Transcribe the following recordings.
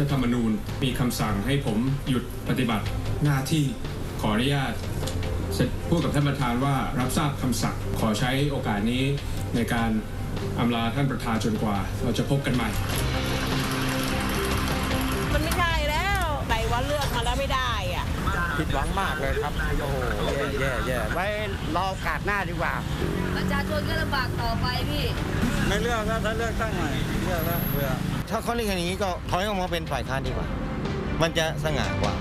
ฐธรรมนูญ มีคำสั่งให้ผมหยุดปฏิบัติหน้าที่ขออนุญาตพูดกับท่านประธานว่ารับทราบคำสั่งขอใช้โอกาสนี้ในการอำลาท่านประธานจนกว่า เราจะพบกันใหม่ มันไม่ใช่แล้วไหนว่าเลือกมาแล้วไม่ได้อะผิดหวังมากเลยครับ โอ้โหแย่แย่แย่ไว้รอโอกาสหน้าดีกว่า ประชาชนก็ลำบากต่อไปพี่ ไม่เลือกแล้วถ้าเลือกตั้งใหม่เลือกแล้วเบื่อ ถ้าเขาเล่นอย่างนี้ก็ถอยออกมาเป็นฝ่ายค้านดีกว่า มันจะสง่ากว่า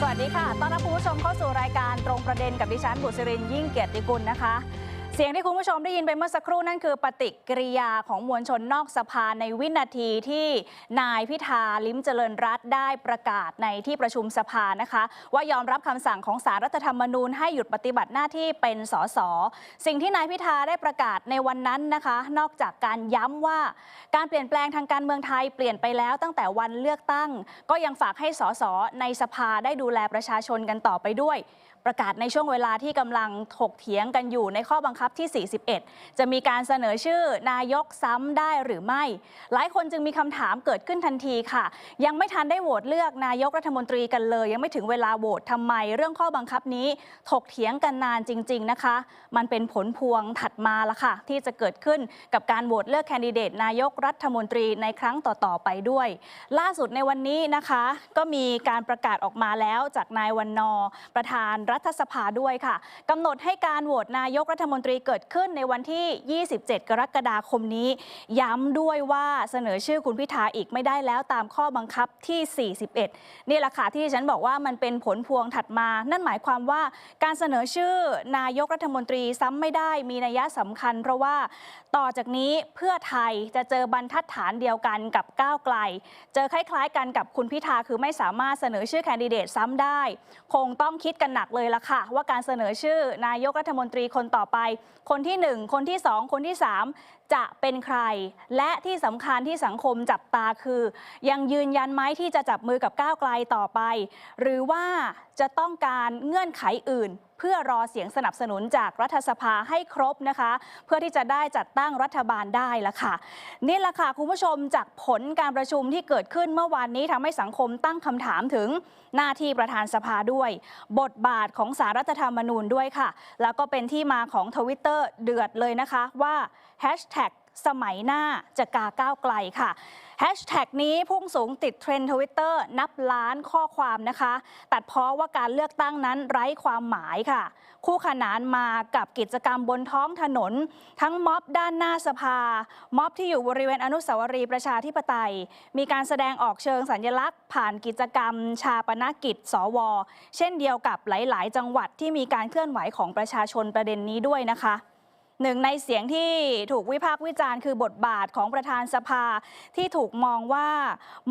สวัสดีค่ะ ต้อนรับคุณผู้ชมเข้าสู่รายการตรงประเด็นกับดิฉันบุษรินยิ่งเกียรติกุลนะคะ เสียงที่คุณผู้ชมได้ยินไปเมื่อสักครู่นั่นคือปฏิกิริยาของมวลชนนอกสภาในวินาทีที่นายพิธาลิ้มเจริญรัตได้ประกาศในที่ประชุมสภานะคะ ว่ายอมรับคำสั่งของสารรัฐธรรมนูญให้หยุดปฏิบัติหน้าที่เป็นสสสิ่งที่นายพิธาได้ประกาศในวันนั้นนะคะ นอกจากการย้ำว่าการเปลี่ยนแปลงทางการเมืองไทยเปลี่ยนไปแล้วตั้งแต่วันเลือกตั้ง ก็ยังฝากให้สสในสภาได้ดูแลประชาชนกันต่อไปด้วย ประกาศในช่วงเวลาที่กำลังถกเถียงกันอยู่ในข้อบังคับที่ 41 จะมีการเสนอชื่อนายกซ้ำได้หรือไม่ หลายคนจึงมีคำถามเกิดขึ้นทันทีค่ะ ยังไม่ทันได้โหวตเลือกนายกรัฐมนตรีกันเลย ยังไม่ถึงเวลาโหวตทำไม เรื่องข้อบังคับนี้ถกเถียงกันนานจริง ๆนะคะ มันเป็นผลพวงถัดมาละค่ะ ที่จะเกิดขึ้นกับการโหวตเลือกแคนดิเดตนายกรัฐมนตรีในครั้งต่อๆไปด้วย ล่าสุดในวันนี้นะคะ ก็มีการประกาศออกมาแล้วจากนายวันนอ ประธานรัฐสภาด้วยค่ะกำหนดให้การโหวตนายกรัฐมนตรีเกิดขึ้นในวันที่ 27 กรกฎาคมนี้ ย้ำด้วยว่าเสนอชื่อคุณพิธาอีกไม่ได้แล้วตามข้อบังคับที่ 41 นี่แหละค่ะที่ฉันบอกว่ามันเป็นผลพวงถัดมา นั่นหมายความว่าการเสนอชื่อนายกรัฐมนตรีซ้ำไม่ได้มีนัยสำคัญ เพราะว่าต่อจากนี้เพื่อไทยจะเจอบรรทัดฐานเดียวกันกับก้าวไกล เจอคล้าย ๆ กันกับคุณพิธาคือไม่สามารถเสนอชื่อแคนดิเดตซ้ำได้ คงต้องคิดกันหนักเลยละค่ะ ว่าการเสนอชื่อนายกรัฐมนตรีคนต่อไป คนที่ 1 คนที่ 2 คนที่ 3 จะเป็นใคร และที่สำคัญที่สังคมจับตาคือ ยังยืนยันไหมที่จะจับมือกับก้าวไกลต่อไป หรือว่าจะต้องการเงื่อนไขอื่น เพื่อรอเสียงสนับสนุนจากรัฐสภาให้ครบนะคะ เพื่อที่จะได้จัดตั้งรัฐบาลได้ละค่ะ นี่แหละค่ะคุณผู้ชมจากผลการประชุมที่เกิดขึ้นเมื่อวานนี้ทำให้สังคมตั้งคำถามถึงหน้าที่ประธานสภาด้วย บทบาทของสารรัฐธรรมนูญด้วยค่ะ แล้วก็เป็นที่มาของทวิตเตอร์เดือดเลยนะคะว่าแฮชแท็ก สมัยหน้าจะกาก้าวไกลค่ะแฮชแท็กนี้พุ่งสูงติดเทรนด์ทวิตเตอร์นับล้านข้อความนะคะ ตัดเพราะว่าการเลือกตั้งนั้นไร้ความหมายค่ะ คู่ขนานมากับกิจกรรมบนท้องถนน ทั้งม็อบด้านหน้าสภา ม็อบที่อยู่บริเวณอนุสาวรีย์ประชาธิปไตย มีการแสดงออกเชิงสัญลักษณ์ ผ่านกิจกรรม ชาปนกิจ สว เช่นเดียวกับหลาย ๆ จังหวัดที่มีการเคลื่อนไหวของประชาชนประเด็นนี้ด้วยนะคะ หนึ่งในเสียงที่ถูกวิพากษ์วิจารณ์คือบทบาทของประธานสภาที่ถูกมองว่า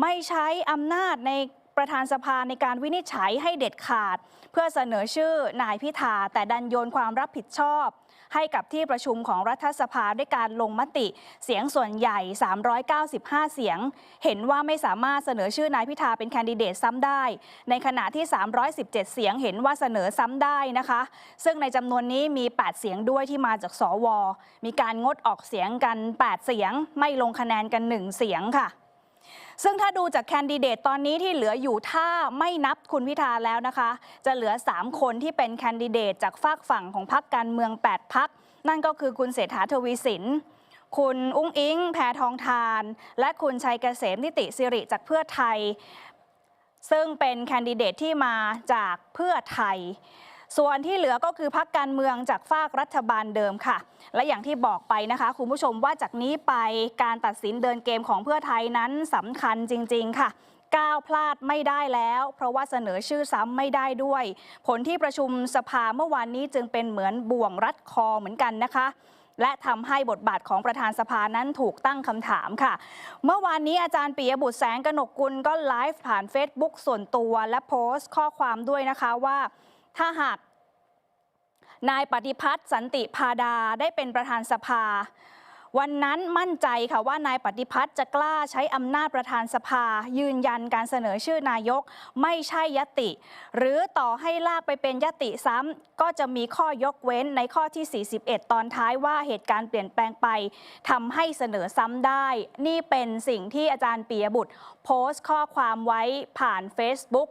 ไม่ใช้อำนาจในประธานสภาในการวินิจฉัยให้เด็ดขาด เพื่อเสนอชื่อนายพิธาแต่ดันโยนความรับผิดชอบ ให้กับที่ประชุมของรัฐสภาด้วยการลงมติ เสียงส่วนใหญ่ 395 เสียง เห็นว่าไม่สามารถเสนอชื่อนายพิธาเป็นแคนดิเดตซ้ำได้ ในขณะที่ 317 เสียงเห็นว่าเสนอซ้ำได้นะคะ ซึ่งในจำนวนนี้มี 8 เสียงด้วยที่มาจากสว มีการงดออกเสียงกัน 8 เสียง ไม่ลงคะแนนกัน 1 เสียงค่ะ ซึ่งถ้าดูจากแคนดิเดตตอนนี้ที่เหลืออยู่ถ้าไม่นับคุณพิธาแล้วนะคะ จะเหลือ 3 คนที่เป็นแคนดิเดตจากฝากฝั่งของพรรคการเมือง 8พักนั่นก็คือคุณเศรษฐาทวีสินคุณอุ้งอิง แพทองทาน และคุณชัยเกษมนิติสิริจากเพื่อไทย ซึ่งเป็นแคนดิเดตที่มาจากเพื่อไทย ส่วนที่เหลือก็คือพักการเมืองจากฝากรัฐบาลเดิมค่ะ และอย่างที่บอกไปนะคะคุณผู้ชมว่าจากนี้ไปการตัดสินเดินเกมของเพื่อไทยนั้นสำคัญจริง ๆ ค่ะก้าวพลาดไม่ได้แล้ว เพราะว่าเสนอชื่อซ้ำไม่ได้ด้วย ผลที่ประชุมสภาเมื่อวานนี้จึงเป็นเหมือนบ่วงรัดคอเหมือนกันนะคะและทำให้บทบาทของประธานสภานั้นถูกตั้งคำถามค่ะ เมื่อวานนี้อาจารย์ปิยบุตรแสงกนกกุลก็ไลฟ์ผ่าน Facebook ส่วนตัวและโพสต์ข้อความด้วยนะคะว่า ถ้าหากนายปฏิพัฒน์สันติพาดาได้เป็นประธานสภา วันนั้นมั่นใจค่ะว่านายปฏิพัฒน์จะกล้าใช้อำนาจประธานสภา ยืนยันการเสนอชื่อนายกไม่ใช่ยติ หรือต่อให้ลากไปเป็นยติซ้ำก็จะมีข้อยกเว้นในข้อที่ 41 ตอนท้ายว่าเหตุการณ์เปลี่ยนแปลงไปทำให้เสนอซ้ำได้ นี่เป็นสิ่งที่อาจารย์ปียบุตร โพสต์ข้อความไว้ผ่าน Facebook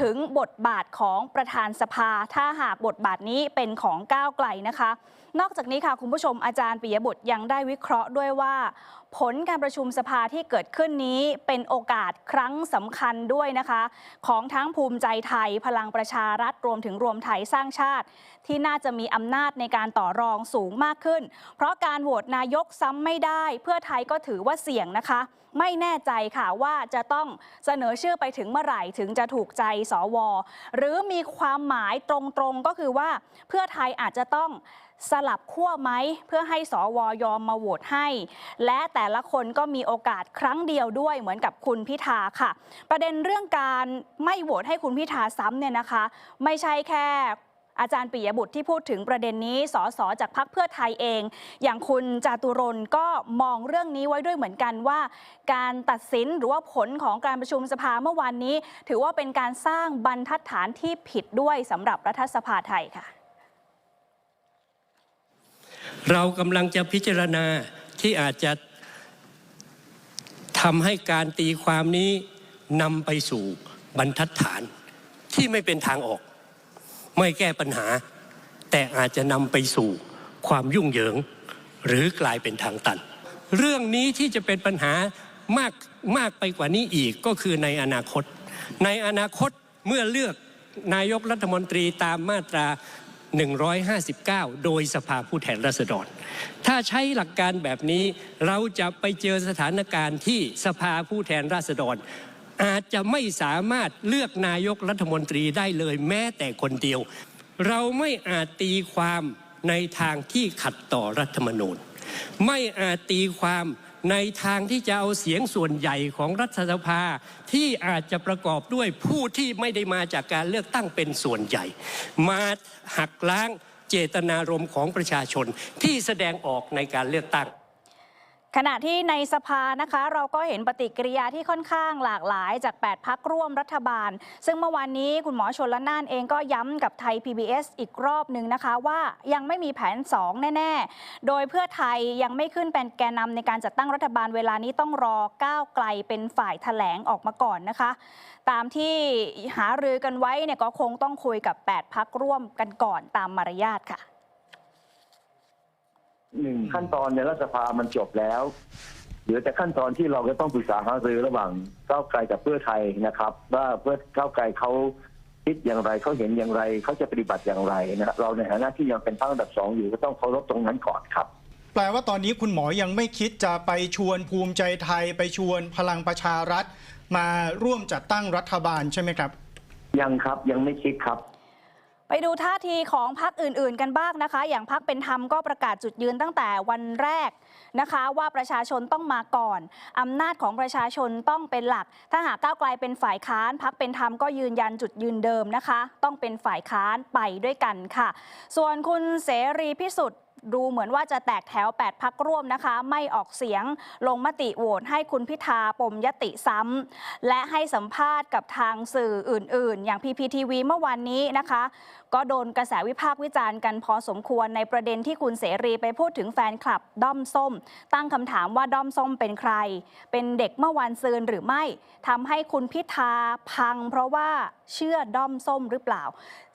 ถึงบทบาทของประธานสภา ถ้าหากบทบาทนี้เป็นของก้าวไกลนะคะ นอกจากนี้ค่ะคุณผู้ชมอาจารย์ปิยบุตรยังได้วิเคราะห์ด้วยว่า ผลการประชุมสภาที่เกิดขึ้นนี้เป็นโอกาสครั้งสำคัญด้วยนะคะ ของทั้งภูมิใจไทยพลังประชารัฐรวมถึงรวมไทยสร้างชาติ ที่น่าจะมีอำนาจในการต่อรองสูงมากขึ้น เพราะการโหวตนายกซ้ำไม่ได้ เพื่อไทยก็ถือว่าเสี่ยงนะคะ ไม่แน่ใจค่ะว่าจะต้องเสนอชื่อไปถึงเมื่อไหร่ถึงจะถูกใจสว หรือมีความหมายตรงๆก็คือว่าเพื่อไทยอาจจะต้อง สลับขั้วไหมเพื่อให้สวยอมมาโหวตให้ และแต่ละคนก็มีโอกาสครั้งเดียวด้วยเหมือนกับคุณพิธาค่ะ ประเด็นเรื่องการไม่โหวตให้คุณพิธาซ้ำเนี่ยนะคะ ไม่ใช่แค่อาจารย์ปิยบุตรที่พูดถึงประเด็นนี้สสจากพรรคเพื่อไทยเอง อย่างคุณจาตุรนก็มองเรื่องนี้ไว้ด้วยเหมือนกันว่า การตัดสินหรือว่าผลของการประชุมสภาเมื่อวานนี้ ถือว่าเป็นการสร้างบรรทัดฐานที่ผิดด้วยสำหรับรัฐสภาไทยค่ะ เรากำลังจะพิจารณาที่อาจจะทำให้การตีความนี้นำไปสู่บรรทัดฐานที่ไม่เป็นทางออก ไม่แก้ปัญหา แต่อาจจะนำไปสู่ความยุ่งเหยิง หรือกลายเป็นทางตัน เรื่องนี้ที่จะเป็นปัญหามากมากไปกว่านี้อีกก็คือในอนาคต ในอนาคตเมื่อเลือกนายกรัฐมนตรีตามมาตรา 159 โดยสภาผู้แทนราษฎร ถ้าใช้หลักการแบบนี้เราจะไปเจอสถานการณ์ที่สภาผู้แทนราษฎร อาจจะไม่สามารถเลือกนายกรัฐมนตรีได้เลยแม้แต่คนเดียว เราไม่อาจตีความในทางที่ขัดต่อรัฐธรรมนูญ ไม่อาจตีความ ในทางที่จะเอาเสียงส่วนใหญ่ของรัฐสภาที่อาจจะประกอบด้วยผู้ที่ไม่ได้มาจากการเลือกตั้งเป็นส่วนใหญ่ มาหักล้างเจตนารมณ์ของประชาชนที่แสดงออกในการเลือกตั้ง ขณะที่ในสภานะคะเราก็เห็นปฏิกิริยาที่ค่อนข้างหลากหลายจาก 8 พักร่วมรัฐบาล ซึ่งเมื่อวานนี้คุณหมอชนละนานเองก็ย้ำกับไทย PBS อีกรอบหนึ่งนะคะ ว่ายังไม่มีแผน 2 แน่ ๆ โดยเพื่อไทยยังไม่ขึ้นเป็นแกนนำในการจัดตั้งรัฐบาลเวลานี้ต้องรอก้าวไกลเป็นฝ่ายแถลงออกมาก่อนนะคะ ตามที่หารือกันไว้เนี่ยก็คงต้องคุยกับ 8 พักร่วมกันก่อนตามมารยาทค่ะ หนึ่งขั้นตอนในรัฐสภามันจบแล้วเหลือแต่ขั้นตอนที่เราก็ต้องปรึกษาหารือระหว่างก้าวไกลกับเพื่อไทยนะครับ ว่าเพื่อก้าวไกลเขาคิดอย่างไรเขาเห็นอย่างไรเขาจะปฏิบัติอย่างไรนะเราในฐานะที่ยังเป็นพรรคอันดับสองอยู่ก็ต้องเคารพตรงนั้นก่อนครับ แปลว่าตอนนี้คุณหมอยังไม่คิดจะไปชวนภูมิใจไทย ไปชวนพลังประชารัฐ มาร่วมจัดตั้งรัฐบาลใช่ไหมครับ ยังครับยังไม่คิดครับ ไปดูท่าทีของพักอื่น ๆ กันบ้างนะคะ อย่างพักเป็นธรรมก็ประกาศจุดยืนตั้งแต่วันแรกนะคะ ว่าประชาชนต้องมาก่อน อำนาจของประชาชนต้องเป็นหลัก ถ้าหากก้าวไกลเป็นฝ่ายค้านพักเป็นธรรมก็ยืนยันจุดยืนเดิมนะคะ ต้องเป็นฝ่ายค้านไปด้วยกันค่ะ ส่วนคุณเสรีพิสุทธิ์ ดูเหมือนว่าจะแตกแถว 8 พักร่วมนะคะ ไม่ออกเสียงลงมติโหวตให้คุณพิธาปมยติซ้ำและให้สัมภาษณ์กับทางสื่ออื่น ๆ อย่างพีพีทีวีเมื่อวานนี้นะคะก็โดนกระแสวิพากษ์วิจารณ์กันพอสมควรในประเด็นที่คุณเสรีไปพูดถึงแฟนคลับด้อมส้ม ตั้งคำถามว่าด้อมส้มเป็นใคร เป็นเด็กเมื่อวันซืนหรือไม่ทำให้คุณพิธาพัง เพราะว่าเชื่อด้อมส้มหรือเปล่า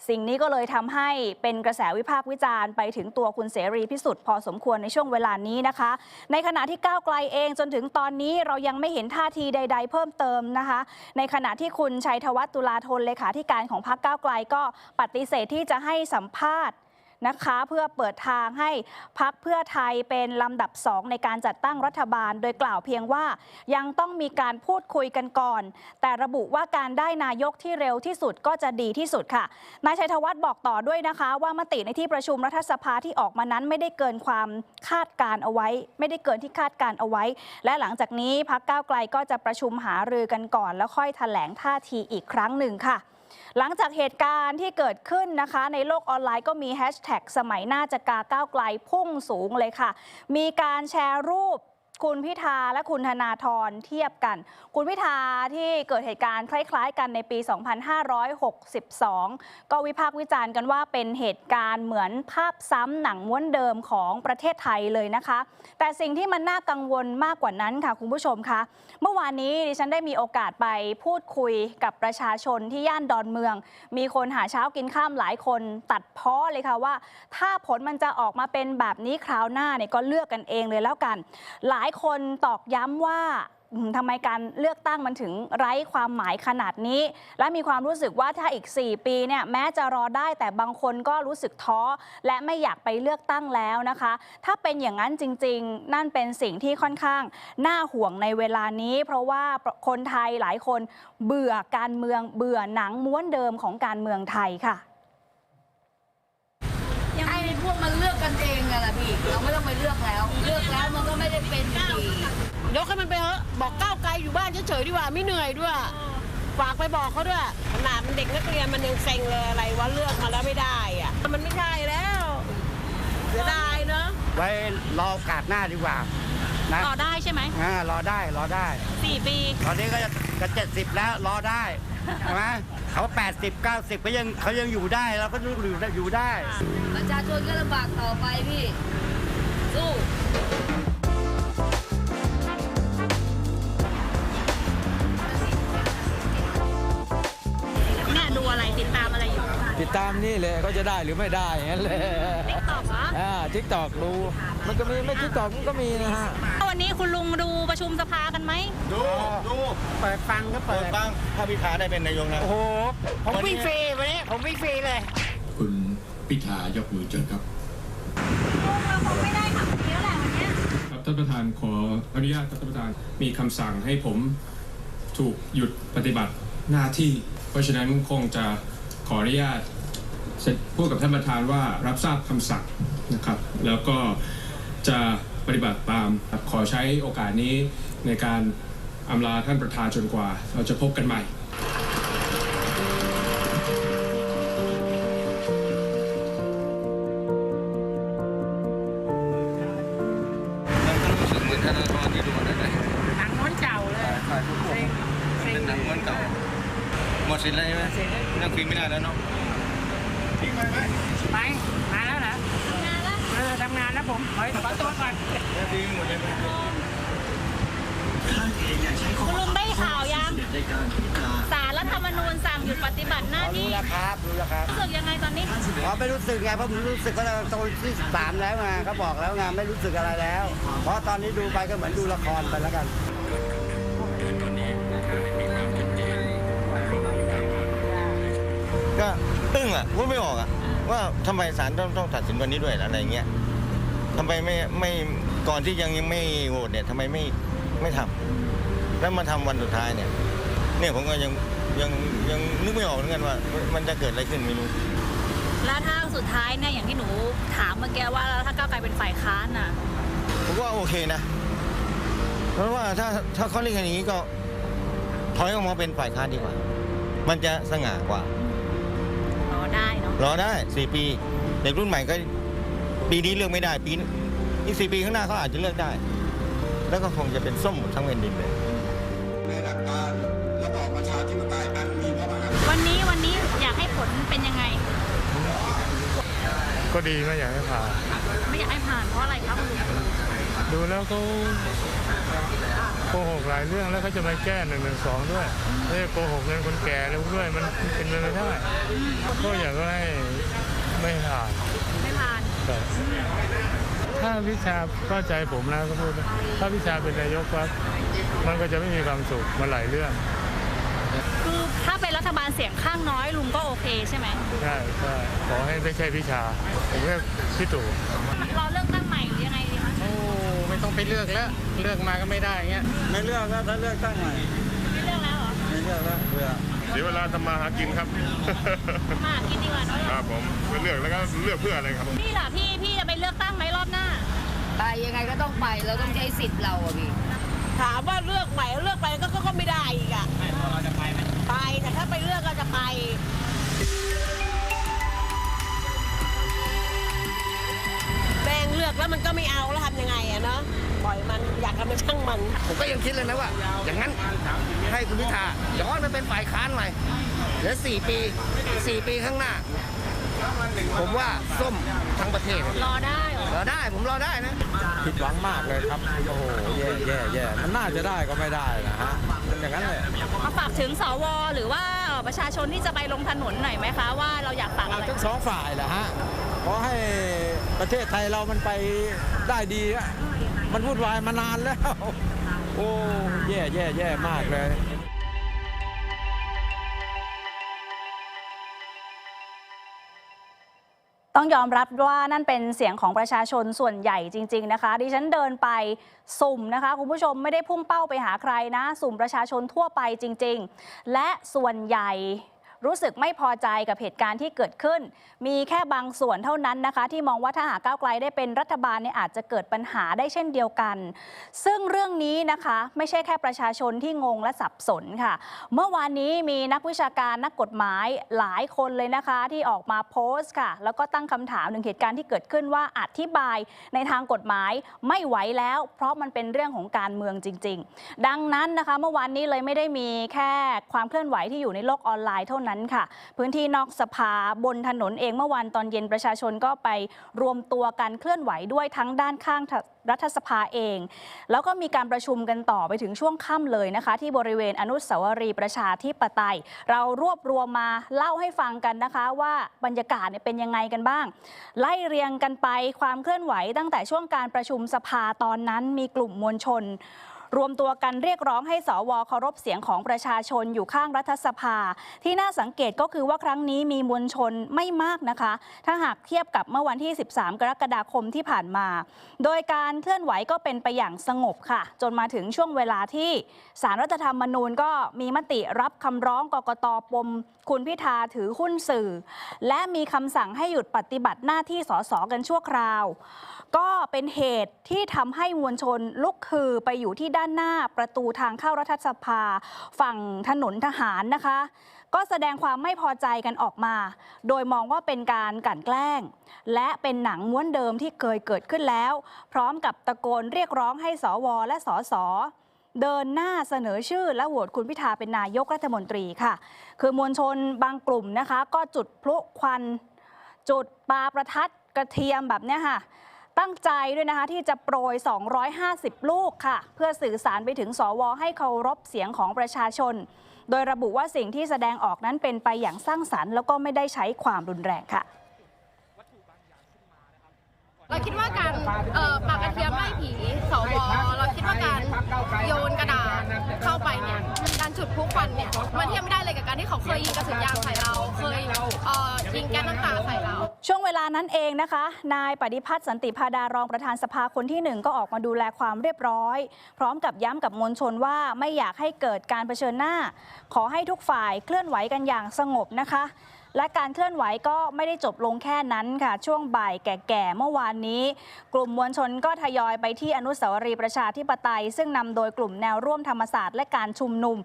สิ่งนี้ก็เลยทำให้เป็นกระแสวิพากษ์วิจารณ์ไปถึงตัวคุณเสรีพิสุทธิ์พอสมควรในช่วงเวลานี้นะคะ ในขณะที่ก้าวไกลเองจนถึงตอนนี้เรายังไม่เห็นท่าทีใด ๆ เพิ่มเติมนะคะ ในขณะที่คุณชัยธวัฒน์ตุลาธนเลขาธิการของพรรคก้าวไกลก็ปฏิเสธที่จะให้สัมภาษณ์นะคะเพื่อเปิดทางให้พักเพื่อไทยเป็นลำดับสองในการจัดตั้งรัฐบาล โดยกล่าวเพียงว่ายังต้องมีการพูดคุยกันก่อน แต่ระบุว่าการได้นายกที่เร็วที่สุดก็จะดีที่สุดค่ะ นายชัยธวัฒน์บอกต่อด้วยนะคะ ว่ามติในที่ประชุมรัฐสภาที่ออกมานั้นไม่ได้เกินความคาดการเอาไว้ ไม่ได้เกินที่คาดการเอาไว้ และหลังจากนี้พักก้าวไกลก็จะประชุมหารือกันก่อน แล้วค่อยแถลงท่าทีอีกครั้งหนึ่งค่ะ หลังจากเหตุการณ์ที่เกิดขึ้นนะคะ ในโลกออนไลน์ก็มีแฮชแท็กสมัยหน้าจะกาก้าวไกลพุ่งสูงเลยค่ะ มีการแชร์รูป คุณพิธาและคุณธนาธรเทียบกัน คุณพิธาที่เกิดเหตุการณ์คล้าย ๆ กันในปี 2562 ก็วิพากษ์วิจารณ์กันว่าเป็นเหตุการณ์เหมือนภาพซ้ำหนังม้วนเดิมของประเทศไทยเลยนะคะ แต่สิ่งที่มันน่ากังวลมากกว่านั้นค่ะคุณผู้ชมคะ เมื่อวานนี้ดิฉันได้มีโอกาสไปพูดคุยกับประชาชนที่ย่านดอนเมือง มีคนหาเช้ากินข้ามหลายคนตัดเพ้อเลยค่ะว่า ถ้าผลมันจะออกมาเป็นแบบนี้คราวหน้าเนี่ยก็เลือกกันเองเลยแล้วกัน หลายคนตอกย้ำว่าทำไมการเลือกตั้งมันถึงไร้ความหมายขนาดนี้ และมีความรู้สึกว่าถ้าอีก 4 ปีเนี่ยแม้จะรอได้แต่บางคนก็รู้สึกท้อ และไม่อยากไปเลือกตั้งแล้วนะคะ ถ้าเป็นอย่างนั้นจริง ๆ นั่นเป็นสิ่งที่ค่อนข้างน่าห่วงในเวลานี้ เพราะว่าคนไทยหลายคนเบื่อการเมืองเบื่อหนังม้วนเดิมของการเมืองไทยค่ะ ยังไอ้พว กมันเลือกกันเองอะล่ะพี่เราไม่ต้องไปเลือกแล้ว เลือกแล้วมันก็ไม่ได้เป็นอยู่ดียกให้มันไปเถอะบอกก้าวไกลอยู่บ้านเฉยๆดีกว่าไม่เหนื่อยด้วยฝากไปบอกเขาด้วยขนาดมันเด็กนักเรียนมันยังเซ็งเลยอะไรว่าเลือกมาแล้วไม่ได้อะมันไม่ใช่แล้วเสียดายเนอะไว้รอโอกาสหน้าดีกว่านะต่อได้ใช่ไหมอ่ารอได้รอได้สี่ปี ตอนนี้ก็จะจะเจ็ดสิบแล้วรอได้ ใช่ไหมเขาแปดสิบเก้าสิบก็ยังเขายังอยู่ได้เราก็อยู่ได้อยู่ได้ ประชาชนก็ลำบากต่อไปพี่ สู้ แม่ดูอะไรติดตามอะไรอยู่ติดตามนี่เลยก็จะได้หรือไม่ได้อย่างนั้นเลยติ๊กต็อกเหรออ่าทิกตอกรู้ มันก็มีไม่ทิกตอกมันก็มีนะฮะ วันนี้คุณลุงดูประชุมสภากันไหม ดู ดูเปิดฟังก็เปิเปิดดบ้างถ้าพิธาได้เป็นนายกนะ โอ้โห ผมวันนี้วิ่งฟรีวันนี้ ผมวิ่งฟรีเลย คุณพิธายกมือเชิญครับเราคงไม่ได้ขับเยอะแหละวันนี้ครับท่านประธานขออนุญาตครับท่านประธานมีคำสั่งให้ผมถูกหยุดปฏิบัติหน้าที่ เพราะฉะนั้นคงจะขออนุญาตพูดกับท่านประธานว่ารับทราบคำสั่งนะครับ แล้วก็ จะปฏิบัติตามขอใช้โอกาสนี้ในการอำลาท่านประธานจนกว่า เราจะพบกันใหม่ สึกก็เราโตที่สามแล้วไงเขาบอกแล้วไงไม่รู้สึกอะไรแล้ว เพราะตอนนี้ดูไปก็เหมือนดูละครไปแล้วกันก็อึ้งอะพูดไม่ออกอะว่าทำไมศาลต้องต้องตัดสินวันนี้ด้วยอะไรเงี้ยทำไมไม่ไม่ก่อนที่ยังยังไม่โหวตเนี่ยทำไมไม่ไม่ทำแล้วมาทำวันสุดท้ายเนี่ย เนี่ยผมก็ยังยังยังนึกไม่ออกเหมือนกันว่า มันจะเกิดอะไรขึ้นไม่รู้ แล้วถ้าสุดท้ายเนี่ยอย่างที่หนูถามเมื่อกี้ว่าแล้วถ้าก้าวไกลเป็นฝ่ายค้านน่ะ ผมว่าโอเคนะ เพราะว่าถ้าถ้าเขาเล่นกันอย่างนี้ก็ถอยออกมาเป็นฝ่ายค้านดีกว่า มันจะสง่ากว่า รอได้เนาะรอได้สี่ปี เด็กรุ่นใหม่ก็ปีนี้เลือกไม่ได้ปีนี้อีกสี่ปีข้างหน้าเขาอาจจะเลือกได้ แล้วก็คงจะเป็นส้มหมดทั้งแผ่นดินเลย ก็ดีไม่อยากให้ผ่านไม่อยากให้ผ่านเพราะอะไรครับคุณลุงดูแล้วเขาโกหกหลายเรื่องแล้วเขาจะมาแก้หนึ่งหนึ่งสองด้วยไม่ใช่โกหกเงินคนแก่แล้วด้วยมันเป็นไปไม่ได้ก็อยากให้ไม่ผ่านไม่ผ่านแต่ถ้าพิชาเข้าใจผมนะก็พูดนะถ้าพิชาเป็นนายกครับมันก็จะไม่มีความสุขมันหลายเรื่องคือถ้าเป็น รัฐบาลเสียงข้างน้อยลุงก็โอเคใช่ไหมใช่ใช่ขอให้ไม่ใช่พิชา ผมเรียกพี่ตู่รอเลือกตั้งใหม่หรือยังไงดีคะโอ้ไม่ต้องไปเลือกแล้ว เลือกมาก็ไม่ได้เงี้ยไม่เลือกแล้วถ้าเลือกตั้งใหม่ไม่เลือกแล้วเหรอไม่เลือกแล้วเบื่อเสียเวลาทำมาหากินครับมากินดีกว่าเนอะครับผมไปเลือกแล้วก็เลือกเพื่ออะไรครับพี่ล่ะพี่พี่จะไปเลือกตั้งไหมรอบหน้า ไปยังไงก็ต้องไปเราต้องใช้สิทธิ์เราอะพี่ถามว่าเลือกใหม่เลือกไปก็ก็ก็ไม่ได้อีกอะ ไปแต่ถ้าไปเลือกก็จะไป แบงเลือกแล้วมันก็ไม่เอาแล้วทำยังไงอะเนาะปล่อยมันอยากทำมันช่างมัน ผมก็ยังคิดเลยนะว่า อย่างนั้นให้คุณพิธาย้อนไปเป็นฝ่ายค้านใหม่เหลือสี่ปีสี่ปีข้างหน้า ผมว่าส้มทั้งประเทศรอได้รอได้ผมรอได้นะ ผิดหวังมากเลยครับ โอ้โห แย่แย่แย่มันน่าจะได้ก็ไม่ได้นะฮะ อย่างนั้นเลยมาฝากถึงสวหรือว่าประชาชนที่จะไปลงถนนหน่อยไหมคะว่าเราอยากฝากอะไรทั้งสองฝ่ายแหละฮะขอให้ประเทศไทยเรามันไปได้ดีอะมันวุ่นวายมานานแล้ว โอ้แย่แย่แย่มากเลย ต้องยอมรับว่านั่นเป็นเสียงของประชาชนส่วนใหญ่จริง ๆ นะคะ ดิฉันเดินไปสุ่มนะคะ คุณผู้ชมไม่ได้พุ่งเป้าไปหาใครนะ สุ่มประชาชนทั่วไปจริง ๆ และส่วนใหญ่ รู้สึกไม่พอใจกับเหตุการณ์ที่เกิดขึ้น มีแค่บางส่วนเท่านั้นนะคะ ที่มองว่าถ้าหากก้าวไกลได้เป็นรัฐบาลเนี่ยอาจจะเกิดปัญหาได้เช่นเดียวกัน ซึ่งเรื่องนี้นะคะไม่ใช่แค่ประชาชนที่งงและสับสนค่ะ เมื่อวานนี้มีนักวิชาการนักกฎหมายหลายคนเลยนะคะที่ออกมาโพสต์ค่ะ แล้วก็ตั้งคำถามถึงเหตุการณ์ที่เกิดขึ้นว่าอธิบายในทางกฎหมายไม่ไหวแล้ว เพราะมันเป็นเรื่องของการเมืองจริง ๆ ดังนั้นนะคะ เมื่อวานนี้เลยไม่ได้มีแค่ความเคลื่อนไหวที่อยู่ในโลกออนไลน์เท่านั้นค่ะ พื้นที่นอกสภาบนถนนเองเมื่อวานตอนเย็นประชาชนก็ไปรวมตัวกันเคลื่อนไหวด้วยทั้งด้านข้างรัฐสภาเอง แล้วก็มีการประชุมกันต่อไปถึงช่วงค่ำเลยนะคะ ที่บริเวณอนุสาวรีย์ประชาธิปไตย เรารวบรวมมาเล่าให้ฟังกันนะคะ ว่าบรรยากาศเเป็นยังไงกันบ้าง ไล่เรียงกันไปความเคลื่อนไหวตั้งแต่ช่วงการประชุมสภาตอนนั้นมีกลุ่มมวลชน รวมตัวกันเรียกร้องให้สวเคารพเสียงของประชาชนอยู่ข้างรัฐสภา ที่น่าสังเกตก็คือว่าครั้งนี้มีมวลชนไม่มากนะคะ ถ้าหากเทียบกับเมื่อวันที่ 13 กรกฎาคมที่ผ่านมา โดยการเคลื่อนไหวก็เป็นไปอย่างสงบค่ะ จนมาถึงช่วงเวลาที่สารรัฐธรรมนูญก็มีมติรับคำร้องกกตปม คุณพิธาถือหุ้นสื่อ และมีคำสั่งให้หยุดปฏิบัติหน้าที่สสกันชั่วคราว ก็เป็นเหตุที่ทำให้มวลชนลุกคือไปอยู่ที่ด้านหน้าประตูทางเข้ารัฐสภา ฝั่งถนนทหารนะคะ ก็แสดงความไม่พอใจกันออกมา โดยมองว่าเป็นการกลั่นแกล้ง และเป็นหนังม้วนเดิมที่เคยเกิดขึ้นแล้ว พร้อมกับตะโกนเรียกร้องให้สวและสสเดินหน้าเสนอชื่อและโหวตคุณพิธาเป็นนายกรัฐมนตรีค่ะ คือมวลชนบางกลุ่มนะคะ ก็จุดพลุควัน จุดปาประทัดกระเทียมแบบเนี้ยค่ะ ตั้งใจด้วยนะคะที่จะโปรย 250 ลูกค่ะ เพื่อสื่อสารไปถึงสว ให้เคารพเสียงของประชาชน โดยระบุว่าสิ่งที่แสดงออกนั้นเป็นไปอย่างสร้างสรรค์ แล้วก็ไม่ได้ใช้ความรุนแรงค่ะเราคิดว่าการปากกระเทียมไล่ผีสวเราคิดว่าการโยนกระดาษเข้าไปเนี่ย จุดพลุควันเนี่ยมันเทียบไม่ได้เลยกับการที่เขาเคยยิงกระสุนยางใส่เรา เคยเอ่อยิงแก๊สน้ำตาใส่เรา ช่วงเวลานั้นเองนะคะ นายปฏิพัฒน์สันติพาดารองประธานสภาคนที่หนึ่งก็ออกมาดูแลความเรียบร้อย พร้อมกับย้ำกับมวลชนว่าไม่อยากให้เกิดการเผชิญหน้า ขอให้ทุกฝ่ายเคลื่อนไหวกันอย่างสงบนะคะ และการเคลื่อนไหวก็ไม่ได้จบลงแค่นั้นค่ะ ช่วงบ่ายแก่ๆเมื่อวานนี้ กลุ่มมวลชนก็ทยอยไปที่อนุสาวรีย์ประชาธิปไตย ซึ่งนำโดยกลุ่มแนวร่วมธรรมศาสตร์และการชุมนุม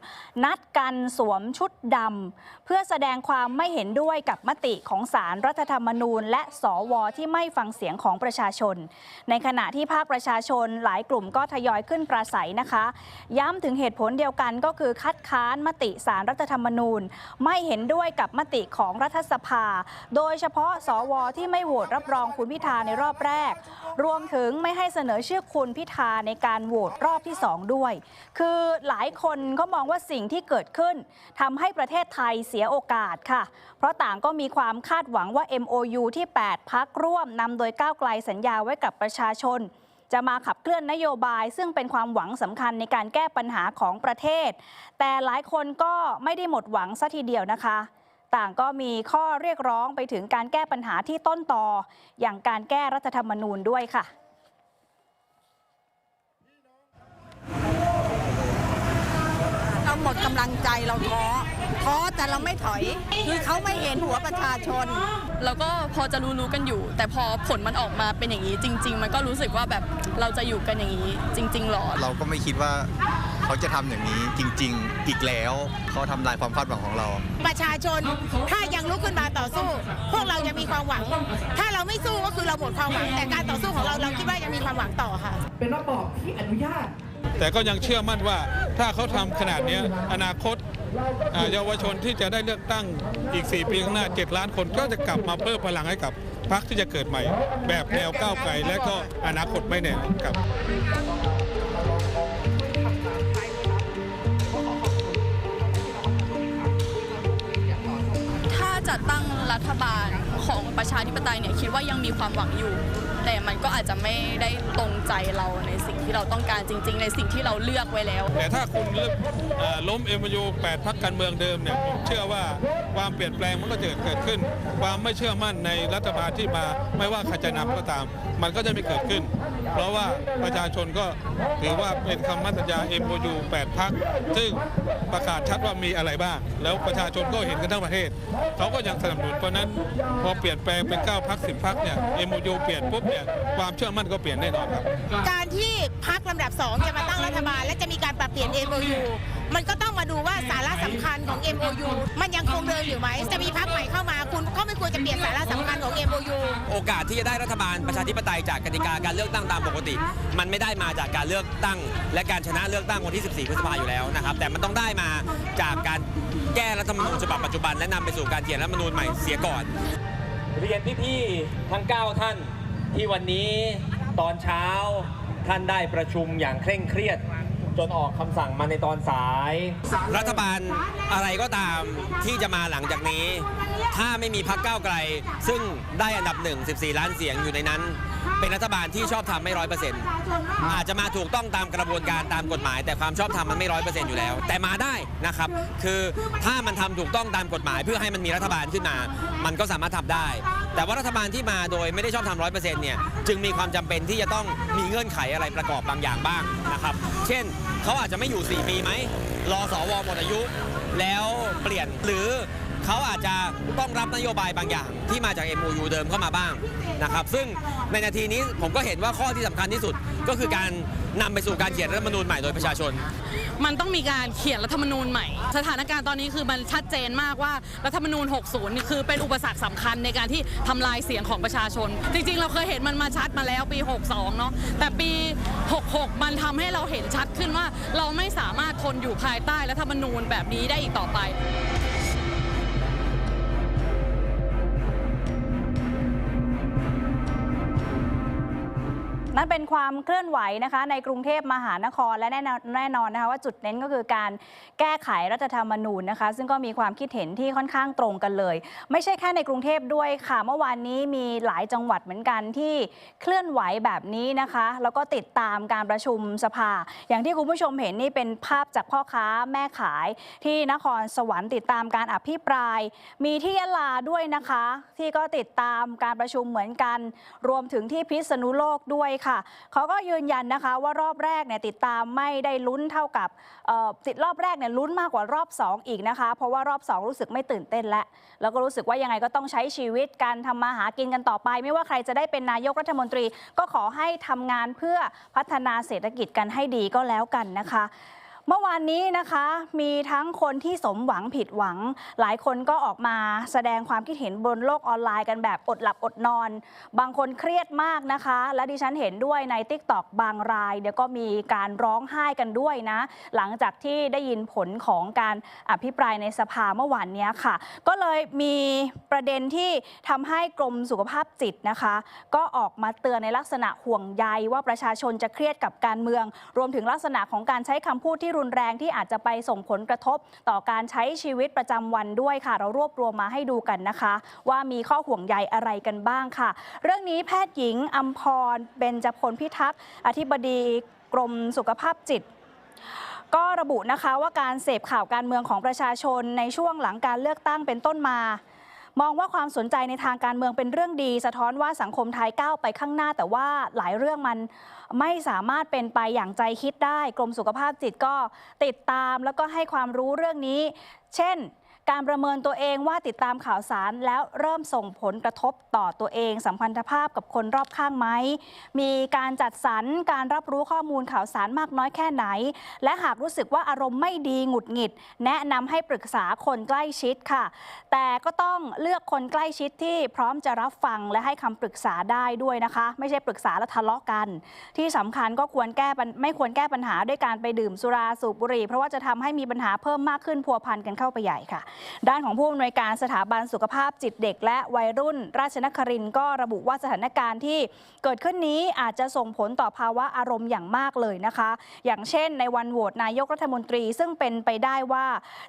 นัดกันสวมชุดดำเพื่อแสดงความไม่เห็นด้วยกับมติของสารรัฐธรรมนูญ และสวที่ไม่ฟังเสียงของประชาชน ในขณะที่ภาคประชาชนหลายกลุ่มก็ทยอยขึ้นปราศัยนะคะ ย้ำถึงเหตุผลเดียวกันก็คือคัดค้านมติสารรัฐธรรมนูญ ไม่เห็นด้วยกับมติของรัฐสภา โดยเฉพาะสวที่ไม่โหวตรับรองคุณพิธาในรอบแรก รวมถึงไม่ให้เสนอชื่อคุณพิธาในการโหวตรอบที่ 2 ด้วย คือหลายคนก็มองว่าสิ่งที่เกิดขึ้นทำให้ประเทศไทยเสียโอกาสค่ะ เพราะต่างก็มีความคาดหวังว่า MOU ที่ 8 พักร่วมนำโดยก้าวไกลสัญญาไว้กับประชาชนจะมาขับเคลื่อนนโยบาย ซึ่งเป็นความหวังสำคัญในการแก้ปัญหาของประเทศ แต่หลายคนก็ไม่ได้หมดหวังซะทีเดียวนะคะ ต่างก็มีข้อเรียกร้องไปถึงการแก้ปัญหาที่ต้นตออย่างการแก้รัฐธรรมนูญด้วยค่ะเราหมดกำลังใจเราท้อท้อแต่เราไม่ถอย คือเขาไม่เห็นหัวประชาชน เราก็พอจะรู้รู้ๆกันอยู่ แต่พอผลมันออกมาเป็นอย่างนี้จริง ๆ มันก็รู้สึกว่าแบบเราจะอยู่กันอย่างนี้จริงๆหรอ เราก็ไม่คิดว่าเขาจะทำอย่างนี้จริง ๆ อีกแล้วเขาทำลายความคาดหวังของเรา ประชาชนถ้ายังลุกขึ้นมาต่อสู้ พวกเรายังมีความหวัง ถ้าเราไม่สู้ก็คือเราหมดความหวังแต่การต่อสู้ของเราเราคิดว่ายังมีความหวังต่อค่ะ เป็นระบอบที่อนุญาต แต่ก็ยังเชื่อมั่นว่าถ้าเขาทำขนาดนี้อนาคตเยาวชนที่จะได้เลือกตั้งอีก 4 ปีข้างหน้า 7 ล้านคนก็จะกลับมาเพิ่มพลังให้กับพรรคที่จะเกิดใหม่ แบบแนวก้าวไกลและก็อนาคตไม่แน่ครับถ้าจะตั้งรัฐบาลของประชาธิปไตยเนี่ยคิดว่ายังมีความหวังอยู่ แต่มันก็อาจจะไม่ได้ตรงใจเราในสิ่งที่เราต้องการจริง ๆ ในสิ่งที่เราเลือกไว้แล้ว แต่ถ้าคุณเลือกเอ่อล้มเอ็มยู8พักการเมืองเดิมเนี่ยผมเชื่อว่าความเปลี่ยนแปลงมันก็จะเกิดขึ้น ความไม่เชื่อมั่นในรัฐบาลที่มา ไม่ว่าใครจะนำก็ตาม มันก็จะไม่เกิดขึ้น เพราะว่าประชาชนก็ถือว่าเป็นคำมั่นสัญญา MOU 8พักซึ่งประกาศชัดว่ามีอะไรบ้าง แล้วประชาชนก็เห็นกันทั้งประเทศ เขาก็ยังสนับสนุนเพราะนั้นพอเปลี่ยนแปลงเป็น9พัก10พักเนี่ย MOU เปลี่ยนปุ๊บเนี่ยความเชื่อมั่นก็เปลี่ยนแน่นอนครับ การที่พักลำดับสองจะมาตั้งรัฐบาลและจะมีการปรับเปลี่ยน MOU มันก็ต้องมาดูว่าสาระสำคัญของ MOU มันยังคงเดิมอยู่ไหม จะมีพักใหม่เข้ามาคุณก็ไม่ควรจะเปลี่ยนสาระสำคัญของ MOU โอกาสที่จะได้รัฐบาลประชาธิปไตยจากกติกาการเลือกตั้งตามปกติ มันไม่ได้มาจากการเลือกตั้ง และการชนะเลือกตั้งวันที่ 14 พฤษภาอยู่แล้วนะครับ แต่มันต้องได้มาจากการแก้รัฐธรรมนูญฉบับปัจจุบันและนำไปสู่การเขียนรัฐธรรมนูญใหม่เสียก่อน เรียนพี่ๆทั้ง 9 ท่านที่วันนี้ตอนเช้าท่านได้ประชุมอย่างเคร่งเครียด จนออกคำสั่งมาในตอนสาย รัฐบาลอะไรก็ตามที่จะมาหลังจากนี้ ถ้าไม่มีพักก้าไกล ซึ่งได้อันดับหนึ่ง14 ล้านเสียงอยู่ในนั้น เป็นรัฐบาลที่ชอบทำไม่ร้อยเปอร์เซ็นต์อาจจะมาถูกต้องตามกระบวนการตามกฎหมาย แต่ความชอบธรรมมันไม่ร้อยเปอร์เซ็นต์อยู่แล้ว แต่มาได้นะครับ คือถ้ามันทำถูกต้องตามกฎหมาย เพื่อให้มันมีรัฐบาลขึ้นมา มันก็สามารถทำได้ แต่ว่ารัฐบาลที่มาโดยไม่ได้ชอบทำร้อยเปอร์เซ็นต์เนี่ยจึงมีความจำเป็นที่จะต้องมีเงื่อนไขอะไรประกอบบางอย่างบ้างนะครับ เช่นเขาอาจจะไม่อยู่ 4 ปีไหมรอสวหมดอายุ แล้วเปลี่ยนหรือ เขาอาจจะต้องรับนโยบายบางอย่างที่มาจาก MOU เดิมเข้ามาบ้างนะครับ ซึ่งในนาทีนี้ผมก็เห็นว่าข้อที่สำคัญที่สุดก็คือการนำไปสู่การเขียนรัฐธรรมนูญใหม่โดยประชาชน มันต้องมีการเขียนรัฐธรรมนูญใหม่ สถานการณ์ตอนนี้คือมันชัดเจนมากว่ารัฐธรรมนูญ 60 นี่คือเป็นอุปสรรคสำคัญในการที่ทำลายเสียงของประชาชน จริง ๆ เราเคยเห็นมันมาชัดมาแล้วปี 62 เนาะแต่ปี 66 มันทำให้เราเห็นชัดขึ้นว่าเราไม่สามารถทนอยู่ภายใต้รัฐธรรมนูญแบบนี้ได้อีกต่อไป นั่นเป็นความเคลื่อนไหวนะคะในกรุงเทพมหานครและแน่นอนแน่นอนนะคะว่าจุดเน้นก็คือการแก้ไขรัฐธรรมนูญนะคะ ซึ่งก็มีความคิดเห็นที่ค่อนข้างตรงกันเลย ไม่ใช่แค่ในกรุงเทพด้วยค่ะ เมื่อวานนี้มีหลายจังหวัดเหมือนกันที่เคลื่อนไหวแบบนี้นะคะ แล้วก็ติดตามการประชุมสภา อย่างที่คุณผู้ชมเห็นนี่เป็นภาพจากพ่อค้าแม่ขายที่นครสวรรค์ติดตามการอภิปราย มีที่ยะลาด้วยนะคะ ที่ก็ติดตามการประชุมเหมือนกัน รวมถึงที่พิษณุโลกด้วยค่ะเขาก็ยืนยันนะคะว่ารอบแรกเนี่ยติดตามไม่ได้ลุ้นเท่ากับติดรอบแรกเนี่ยลุ้นมากกว่ารอบ 2 อีกนะคะ เพราะว่ารอบ 2 รู้สึกไม่ตื่นเต้นแล้วแล้วก็รู้สึกว่ายังไงก็ต้องใช้ชีวิตการทำมาหากินกันต่อไป ไม่ว่าใครจะได้เป็นนายกรัฐมนตรี ก็ขอให้ทำงานเพื่อพัฒนาเศรษฐกิจกันให้ดีก็แล้วกันนะคะ เมื่อวานนี้นะคะมีทั้งคนที่สมหวังผิดหวัง หลายคนก็ออกมาแสดงความคิดเห็นบนโลกออนไลน์กันแบบอดหลับอดนอน บางคนเครียดมากนะคะ และดิฉันเห็นด้วยใน t ิ k t o k บางรายเดี๋ยวก็มีการร้องไห้กันด้วยนะ หลังจากที่ได้ยินผลของการอภิปรายในสภาเมื่อวานนี้ค่ะ ก็เลยมีประเด็นที่ทำให้กรมสุขภาพจิตนะคะ ก็ออกมาเตือนในลักษณะห่วงใยว่าประชาชนจะเครียดกับการเมือง รวมถึงลักษณะของการใช้คำพูดที่รุนแรงที่อาจจะไปส่งผลกระทบต่อการใช้ชีวิตประจำวันด้วยค่ะ เรารวบรวมมาให้ดูกันนะคะ ว่ามีข้อห่วงใยอะไรกันบ้างค่ะ เรื่องนี้แพทย์หญิงอัมพรเบญจพลพิทักษ์อธิบดีกรมสุขภาพจิตก็ระบุนะคะว่าการเสพข่าวการเมืองของประชาชนในช่วงหลังการเลือกตั้งเป็นต้นมา มองว่าความสนใจในทางการเมืองเป็นเรื่องดี สะท้อนว่าสังคมไทยก้าวไปข้างหน้า แต่ว่าหลายเรื่องมันไม่สามารถเป็นไปอย่างใจคิดได้ กรมสุขภาพจิตก็ติดตามแล้วก็ให้ความรู้เรื่องนี้ เช่น การประเมินตัวเองว่าติดตามข่าวสารแล้วเริ่มส่งผลกระทบต่อตัวเองสัมพันธภาพกับคนรอบข้างไหม มีการจัดสรรการรับรู้ข้อมูลข่าวสารมากน้อยแค่ไหน และหากรู้สึกว่าอารมณ์ไม่ดีหงุดหงิด แนะนำให้ปรึกษาคนใกล้ชิดค่ะ แต่ก็ต้องเลือกคนใกล้ชิดที่พร้อมจะรับฟังและให้คำปรึกษาได้ด้วยนะคะ ไม่ใช่ปรึกษาแล้วทะเลาะกัน ที่สำคัญก็ควรแก้ไม่ควรแก้ปัญหาด้วยการไปดื่มสุราสูบบุหรี่เพราะว่าจะทำให้มีปัญหาเพิ่มมากขึ้นพัวพันกันเข้าไปใหญ่ค่ะด้านของผู้อำนวยการสถาบันสุขภาพจิตเด็ก และวัยรุ่น ราชนครินก็ระบุว่าสถานการณ์ที่เกิดขึ้นนี้อาจจะส่งผลต่อภาวะอารมณ์อย่างมากเลยนะคะ อย่างเช่นในวันโหวตนายกรัฐมนตรีซึ่งเป็นไปได้ว่า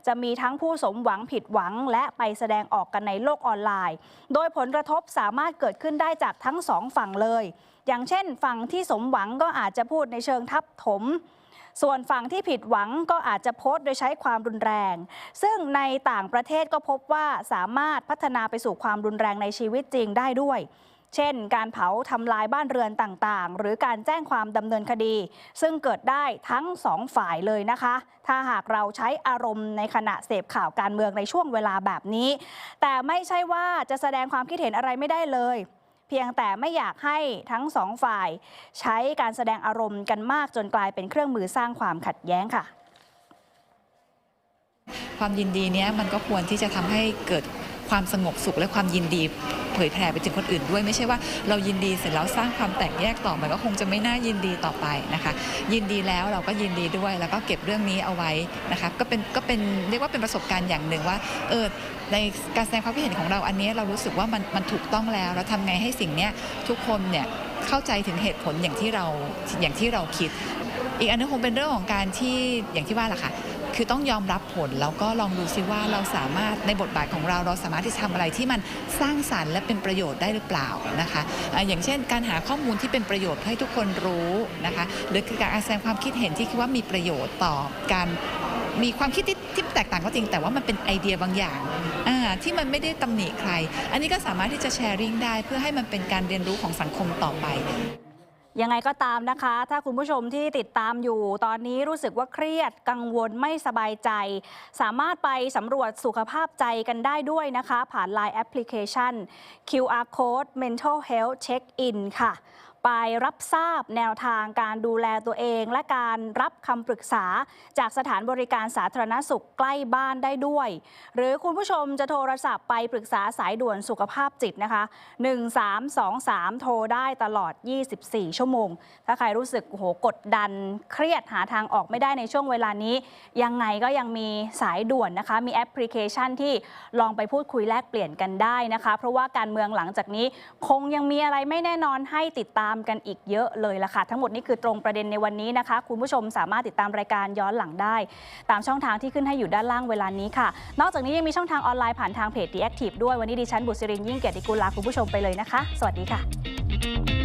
จะมีทั้งผู้สมหวังผิดหวัง และไปแสดงออกกันในโลกออนไลน์ โดยผลกระทบสามารถเกิดขึ้นได้จากทั้งสองฝั่งเลย อย่างเช่น ฝั่งที่สมหวังก็อาจจะพูดในเชิงทับถม ส่วนฝั่งที่ผิดหวังก็อาจจะโพสต์โดยใช้ความรุนแรง ซึ่งในต่างประเทศก็พบว่าสามารถพัฒนาไปสู่ความรุนแรงในชีวิตจริงได้ด้วย เช่น การเผาทำลายบ้านเรือนต่างๆ หรือการแจ้งความดำเนินคดี ซึ่งเกิดได้ทั้งสองฝ่ายเลยนะคะ ถ้าหากเราใช้อารมณ์ในขณะเสพข่าวการเมืองในช่วงเวลาแบบนี้ แต่ไม่ใช่ว่าจะแสดงความคิดเห็นอะไรไม่ได้เลย เพียงแต่ไม่อยากให้ทั้งสองฝ่าย ใช้การแสดงอารมณ์กันมากจนกลายเป็นเครื่องมือสร้างความขัดแย้งค่ะ ความยินดีเนี้ยมันก็ควรที่จะทำให้เกิด ความสงบสุขและความยินดีเผยแผ่ไปถึงคนอื่นด้วยไม่ใช่ว่าเรายินดีเสร็จแล้วสร้างความแตกแยกต่อมันก็คงจะไม่น่ายินดีต่อไปนะคะ ยินดีแล้วเราก็ยินดีด้วยแล้วก็เก็บเรื่องนี้เอาไว้นะคะก็เป็นก็เป็นเรียกว่าเป็นประสบการณ์อย่างหนึ่งว่าเออในการแสดงความคิดเห็นของเราอันนี้เรารู้สึกว่ามันมันถูกต้องแล้วแล้วทำไงให้สิ่งเนี้ยทุกคนเนี่ยเข้าใจถึงเหตุผลอย่างที่เราอย่างที่เราคิด อีกอันนึงคงเป็นเรื่องของการที่อย่างที่ว่าแหละค่ะ คือต้องยอมรับผลแล้วก็ลองดูซิว่าเราสามารถในบทบาทของเราเราสามารถที่จะทำอะไรที่มันสร้างสรรค์และเป็นประโยชน์ได้หรือเปล่านะคะอ่าอย่างเช่น การหาข้อมูลที่เป็นประโยชน์ให้ทุกคนรู้นะคะหรือการแสดงความคิดเห็นที่คิดว่ามีประโยชน์ต่อการมีความคิดที่ที่แตกต่างก็จริง แต่ว่ามันเป็นไอเดียบางอย่างที่มันไม่ได้ตำหนิใคร อันนี้ก็สามารถที่จะแชร์ริ่งได้เพื่อให้มันเป็นการเรียนรู้ของสังคมต่อไป ยังไงก็ตามนะคะ ถ้าคุณผู้ชมที่ติดตามอยู่ตอนนี้รู้สึกว่าเครียดกังวลไม่สบายใจ สามารถไปสำรวจสุขภาพใจกันได้ด้วยนะคะ ผ่าน Line แอปพลิเคชัน QR Code Mental Health Check In ค่ะ ไปรับทราบแนวทางการดูแลตัวเอง และการรับคำปรึกษา จากสถานบริการสาธารณสุขใกล้บ้านได้ด้วย หรือคุณผู้ชมจะโทรศัพท์ไปปรึกษาสายด่วนสุขภาพจิตนะคะ 1323 โทรได้ตลอด 24 ชั่วโมง ถ้าใครรู้สึกโหกดดันเครียดหาทางออกไม่ได้ในช่วงเวลานี้ ยังไงก็ยังมีสายด่วนนะคะ มีแอปพลิเคชันที่ลองไปพูดคุยแลกเปลี่ยนกันได้นะคะ เพราะว่าการเมืองหลังจากนี้คงยังมีอะไรไม่แน่นอนให้ติดตามกันอีกเยอะเลยละค่ะ ทั้งหมดนี้คือตรงประเด็นในวันนี้นะคะ คุณผู้ชมสามารถติดตามรายการย้อนหลังได้ ตามช่องทางที่ขึ้นให้อยู่ด้านล่างเวลานี้ค่ะ นอกจากนี้ยังมีช่องทางออนไลน์ผ่านทางเพจ The Active ด้วยวันนี้ดิฉันบุษรินยิ่งเกียรติกุลลาคุณผู้ชมไปเลยนะคะ สวัสดีค่ะ